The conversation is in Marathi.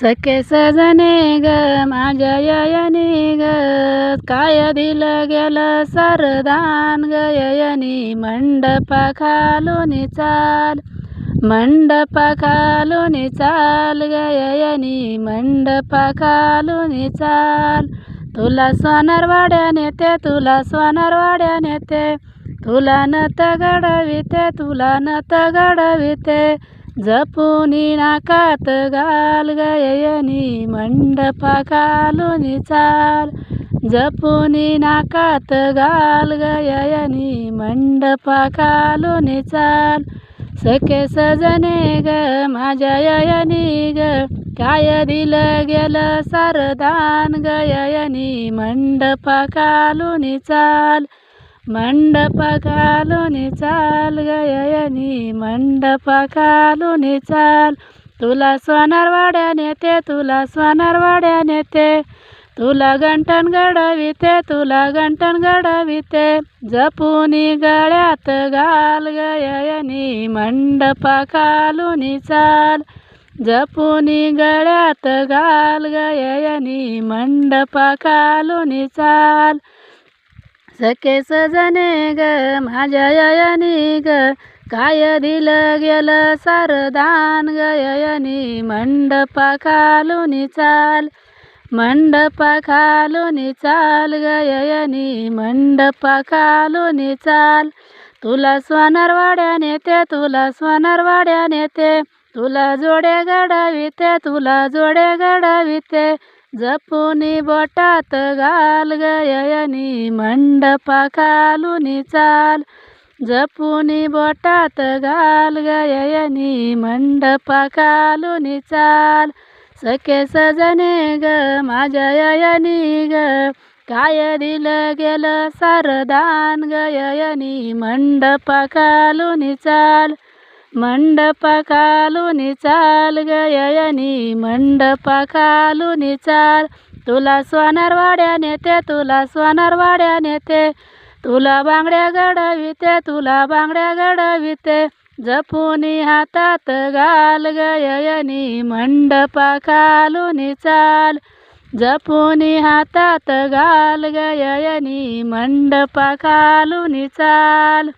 सखे सजने ग माझ्या ययनी ग. काय दिलं गेलं सरदान ग ययनी मंडपा खालून चाल. मंडपा खालून चाल ग ययनी मंडपा खालून चाल. तुला सोनार वाड्या नेते तुला सोनार वाड्या नेते तुला न तगडविते तुला न तगडविते जपुनी नाकात घाल गयनी मंडपा घालून चाल. जपुनी नाकात घाल गयनी मंडपा घालून चाल. सखे सजने ग माझ्या ययनी ग. काय दिलं गेलं सरदान गयनी मंडपा घालून चाल. मंडपा घालून चाल गयनी मंडपा घालून चाल. तुला सोनारवाड्या नेते तुला सोनारवाड्या नेते तुला गंटन घडविते तुला गंटन घडविते. जपुनी गळ्यात घाल गयनी मंडपा घालून चाल. जपुनी गळ्यात घाल गयनी मंडपा घालून चाल. सखे सजने ग माझ्या ययनी ग. काय दिलं गेलं सरदान गयनी मंडपा खालून चाल. मंडपा खालून चाल गयनी मंडपा खालून चाल. तुला सोनार वाड्या नेते तुला सोनार वाड्या नेते तुला जोडे घडविते तुला जोडे घडविते. जपुनी बोटात घाल गयनी मंडपा खालून चाल. जपूनी बोटात घाल गयनी मंडपा खालून चाल. सखे सजने ग माझ्या ययनी ग. काय दिलं गेलं सरदान गयनी मंडपा खालून चाल. मंडपा चाल गयनी मंडपा चाल. तुला सोनार वाड्या नेते तुला सोनार वाड्या नेते तुला बांगड्या घडविते तुला बांगड्या घडविते जपुनी हातात घाल गयनी मंडपा चाल. जपुनी हातात घाल गयनी मंडपाखालून चाल.